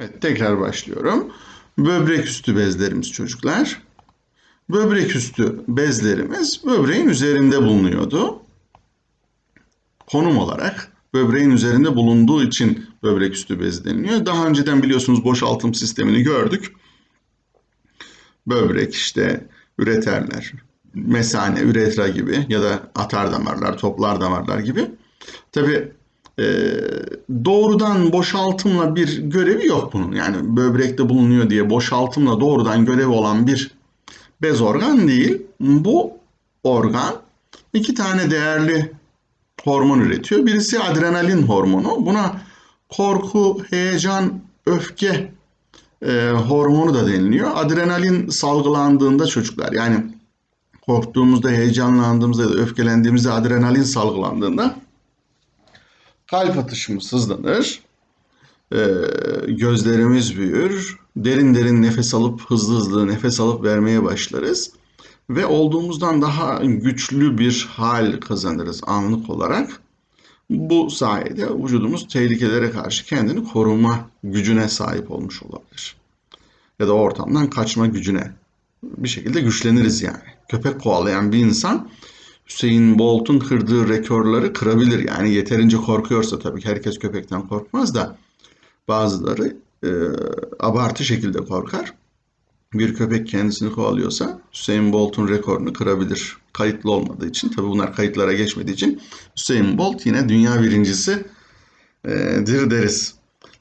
Evet, tekrar başlıyorum. Böbrek üstü bezlerimiz çocuklar. Böbrek üstü bezlerimiz böbreğin üzerinde bulunuyordu. Konum olarak böbreğin üzerinde bulunduğu için böbrek üstü bez deniliyor. Daha önceden biliyorsunuz boşaltım sistemini gördük. Böbrek işte üreterler, mesane, üretra gibi ya da atar damarlar, toplar damarlar gibi. Tabi doğrudan boşaltımla bir görevi yok bunun. Yani böbrekte bulunuyor diye boşaltımla doğrudan görevi olan bir bez organ değil. Bu organ iki tane değerli hormon üretiyor. Birisi adrenalin hormonu. Buna korku, heyecan, öfke e, hormonu da deniliyor. Adrenalin salgılandığında çocuklar yani korktuğumuzda, heyecanlandığımızda ya da öfkelendiğimizde adrenalin salgılandığında kalp atışımız hızlanır, e, gözlerimiz büyür, derin derin nefes alıp hızlı hızlı nefes alıp vermeye başlarız ve olduğumuzdan daha güçlü bir hal kazanırız anlık olarak. Bu sayede vücudumuz tehlikelere karşı kendini koruma gücüne sahip olmuş olabilir. Ya da ortamdan kaçma gücüne bir şekilde güçleniriz yani. Köpek kovalayan bir insan Hüseyin Bolt'un kırdığı rekorları kırabilir. Yani yeterince korkuyorsa tabii ki herkes köpekten korkmaz da bazıları e, abartı şekilde korkar. Bir köpek kendisini kovalıyorsa Hüseyin Bolt'un rekorunu kırabilir. Kayıtlı olmadığı için tabii bunlar kayıtlara geçmediği için Hüseyin Bolt yine dünya birincisi e, dir deriz.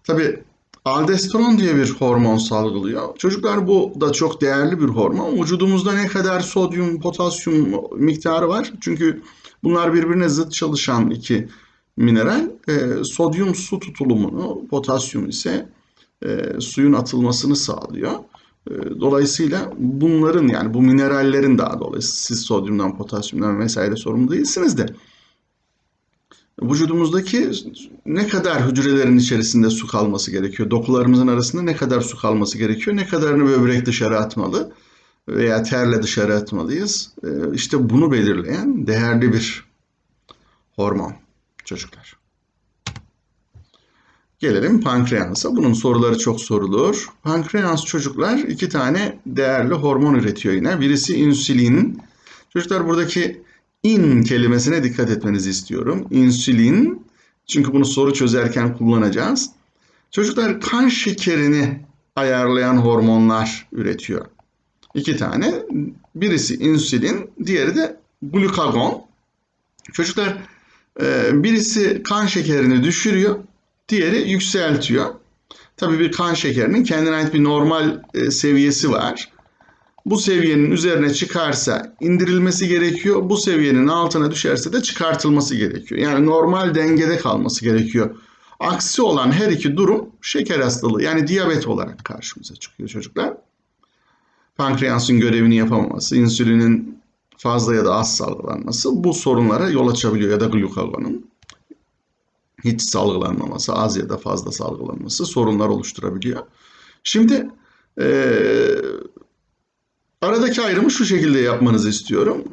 Tabii aldosteron diye bir hormon salgılıyor. Çocuklar bu da çok değerli bir hormon. Vücudumuzda ne kadar sodyum, potasyum miktarı var? Çünkü bunlar birbirine zıt çalışan iki mineral. E, sodyum su tutulumunu, potasyum ise e, suyun atılmasını sağlıyor. E, dolayısıyla bunların yani bu minerallerin daha dolayısıyla siz sodyumdan, potasyumdan vesaire sorumlu değilsiniz de vücudumuzdaki ne kadar hücrelerin içerisinde su kalması gerekiyor? Dokularımızın arasında ne kadar su kalması gerekiyor? Ne kadarını böbrek dışarı atmalı veya terle dışarı atmalıyız? Ee, işte bunu belirleyen değerli bir hormon çocuklar. Gelelim pankreasa. Bunun soruları çok sorulur. Pankreas çocuklar iki tane değerli hormon üretiyor yine. Birisi insülin. Çocuklar buradaki in kelimesine dikkat etmenizi istiyorum. İnsülin. Çünkü bunu soru çözerken kullanacağız. Çocuklar kan şekerini ayarlayan hormonlar üretiyor. İki tane. Birisi insülin, diğeri de glukagon. Çocuklar e, birisi kan şekerini düşürüyor, diğeri yükseltiyor. Tabii bir kan şekerinin kendine ait bir normal e, seviyesi var bu seviyenin üzerine çıkarsa indirilmesi gerekiyor. Bu seviyenin altına düşerse de çıkartılması gerekiyor. Yani normal dengede kalması gerekiyor. Aksi olan her iki durum şeker hastalığı yani diyabet olarak karşımıza çıkıyor çocuklar. Pankreasın görevini yapamaması, insülinin fazla ya da az salgılanması bu sorunlara yol açabiliyor ya da glukagonun hiç salgılanmaması, az ya da fazla salgılanması sorunlar oluşturabiliyor. Şimdi ee, Aradaki ayrımı şu şekilde yapmanızı istiyorum.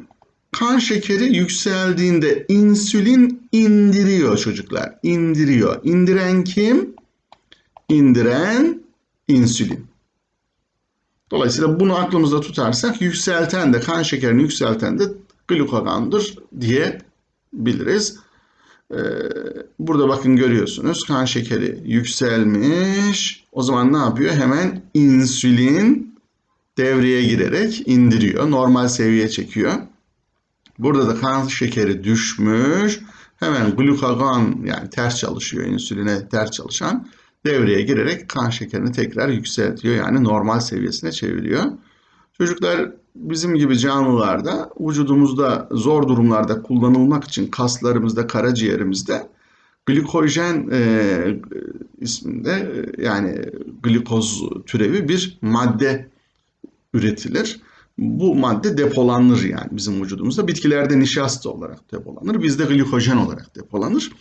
Kan şekeri yükseldiğinde insülin indiriyor çocuklar. İndiriyor. İndiren kim? İndiren insülin. Dolayısıyla bunu aklımızda tutarsak yükselten de kan şekerini yükselten de glukagondur diyebiliriz. Ee, burada bakın görüyorsunuz kan şekeri yükselmiş. O zaman ne yapıyor? Hemen insülin devreye girerek indiriyor. Normal seviyeye çekiyor. Burada da kan şekeri düşmüş. Hemen glukagon yani ters çalışıyor insüline ters çalışan devreye girerek kan şekerini tekrar yükseltiyor. Yani normal seviyesine çeviriyor. Çocuklar bizim gibi canlılarda vücudumuzda zor durumlarda kullanılmak için kaslarımızda, karaciğerimizde glikojen e, isminde yani glikoz türevi bir madde üretilir. Bu madde depolanır yani bizim vücudumuzda. Bitkilerde nişasta olarak depolanır. Bizde glikojen olarak depolanır.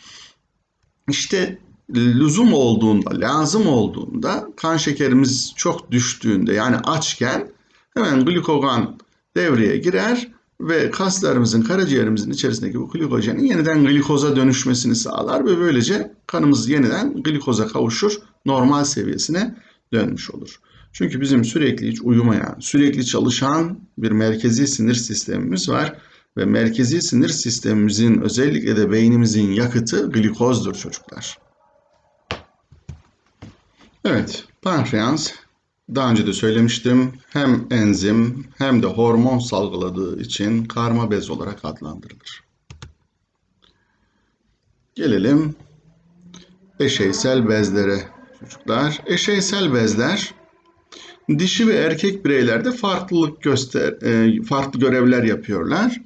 İşte lüzum olduğunda, lazım olduğunda kan şekerimiz çok düştüğünde yani açken hemen glikogen devreye girer ve kaslarımızın, karaciğerimizin içerisindeki bu glikojenin yeniden glikoza dönüşmesini sağlar ve böylece kanımız yeniden glikoza kavuşur, normal seviyesine dönmüş olur. Çünkü bizim sürekli hiç uyumayan, sürekli çalışan bir merkezi sinir sistemimiz var ve merkezi sinir sistemimizin özellikle de beynimizin yakıtı glikozdur çocuklar. Evet, pankreas daha önce de söylemiştim. Hem enzim hem de hormon salgıladığı için karma bez olarak adlandırılır. Gelelim eşeysel bezlere çocuklar. Eşeysel bezler dişi ve erkek bireylerde farklılık göster e, farklı görevler yapıyorlar.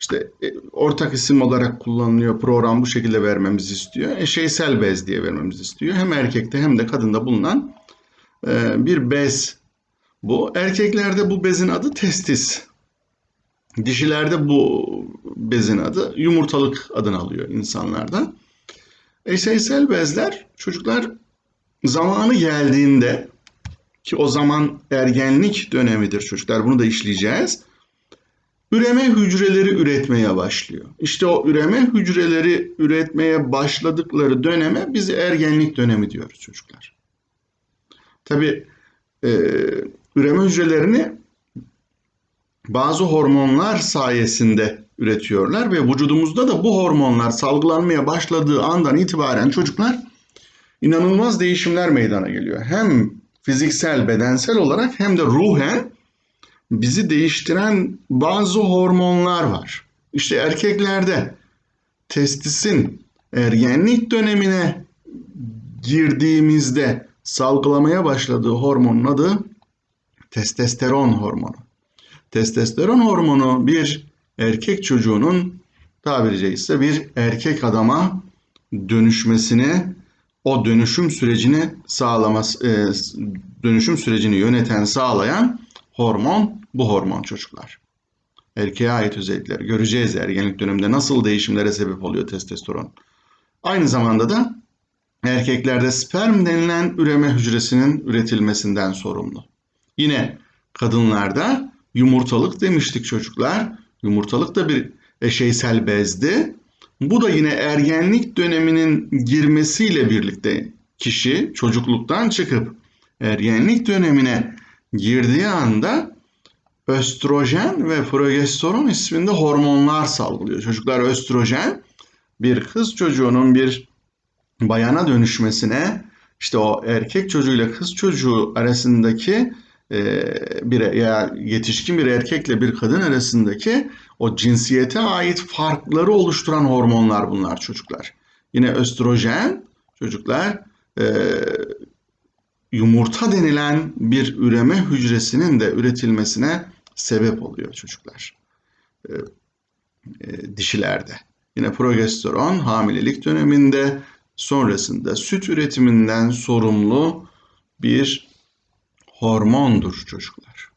İşte e, ortak isim olarak kullanılıyor. Program bu şekilde vermemizi istiyor. Eşeysel bez diye vermemizi istiyor. Hem erkekte hem de kadında bulunan e, bir bez bu. Erkeklerde bu bezin adı testis. Dişilerde bu bezin adı yumurtalık adını alıyor insanlarda. Eşeysel bezler çocuklar zamanı geldiğinde ki o zaman ergenlik dönemidir çocuklar bunu da işleyeceğiz. Üreme hücreleri üretmeye başlıyor. İşte o üreme hücreleri üretmeye başladıkları döneme biz ergenlik dönemi diyoruz çocuklar. Tabi e, üreme hücrelerini bazı hormonlar sayesinde üretiyorlar ve vücudumuzda da bu hormonlar salgılanmaya başladığı andan itibaren çocuklar inanılmaz değişimler meydana geliyor. Hem fiziksel, bedensel olarak hem de ruhen bizi değiştiren bazı hormonlar var. İşte erkeklerde testisin ergenlik dönemine girdiğimizde salgılamaya başladığı hormonun adı testosteron hormonu. Testosteron hormonu bir erkek çocuğunun tabiri caizse bir erkek adama dönüşmesini, o dönüşüm sürecini sağlaması, e, dönüşüm sürecini yöneten, sağlayan hormon bu hormon çocuklar. Erkeğe ait özellikler göreceğiz ergenlik döneminde nasıl değişimlere sebep oluyor testosteron. Aynı zamanda da erkeklerde sperm denilen üreme hücresinin üretilmesinden sorumlu. Yine kadınlarda yumurtalık demiştik çocuklar. Yumurtalık da bir eşeysel bezdi. Bu da yine ergenlik döneminin girmesiyle birlikte kişi çocukluktan çıkıp ergenlik dönemine girdiği anda östrojen ve progesteron isminde hormonlar salgılıyor. Çocuklar östrojen bir kız çocuğunun bir bayana dönüşmesine işte o erkek çocuğuyla kız çocuğu arasındaki e, bir ya yetişkin bir erkekle bir kadın arasındaki o cinsiyete ait farkları oluşturan hormonlar bunlar çocuklar. Yine östrojen çocuklar e, yumurta denilen bir üreme hücresinin de üretilmesine sebep oluyor çocuklar. E, e, dişilerde. Yine progesteron hamilelik döneminde sonrasında süt üretiminden sorumlu bir hormondur çocuklar.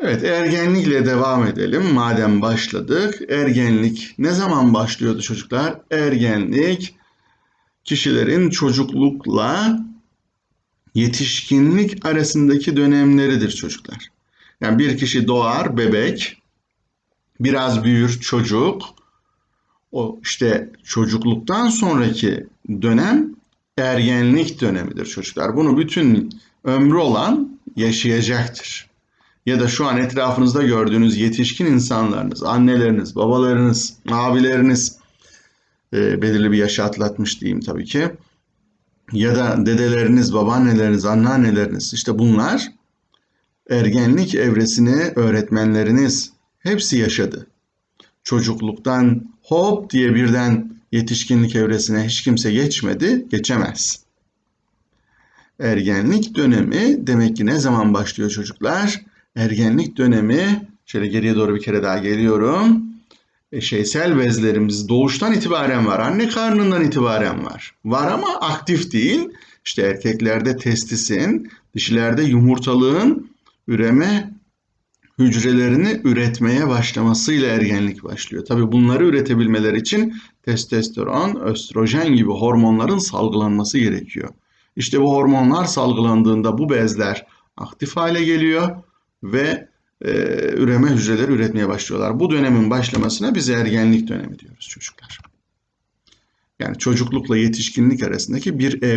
Evet ergenlikle devam edelim madem başladık. Ergenlik ne zaman başlıyordu çocuklar? Ergenlik kişilerin çocuklukla yetişkinlik arasındaki dönemleridir çocuklar. Yani bir kişi doğar bebek, biraz büyür çocuk. O işte çocukluktan sonraki dönem ergenlik dönemidir çocuklar. Bunu bütün ömrü olan yaşayacaktır. Ya da şu an etrafınızda gördüğünüz yetişkin insanlarınız, anneleriniz, babalarınız, abileriniz e, belirli bir yaşa atlatmış diyeyim tabii ki. Ya da dedeleriniz, babaanneleriniz, anneanneleriniz işte bunlar ergenlik evresini öğretmenleriniz hepsi yaşadı. Çocukluktan hop diye birden yetişkinlik evresine hiç kimse geçmedi, geçemez. Ergenlik dönemi demek ki ne zaman başlıyor çocuklar? Ergenlik dönemi, şöyle geriye doğru bir kere daha geliyorum. Eşeysel bezlerimiz doğuştan itibaren var. Anne karnından itibaren var. Var ama aktif değil. İşte erkeklerde testisin, dişilerde yumurtalığın üreme hücrelerini üretmeye başlamasıyla ergenlik başlıyor. Tabi bunları üretebilmeler için testosteron, östrojen gibi hormonların salgılanması gerekiyor. İşte bu hormonlar salgılandığında bu bezler aktif hale geliyor ve e, üreme hücreleri üretmeye başlıyorlar. Bu dönemin başlamasına biz ergenlik dönemi diyoruz çocuklar. Yani çocuklukla yetişkinlik arasındaki bir ev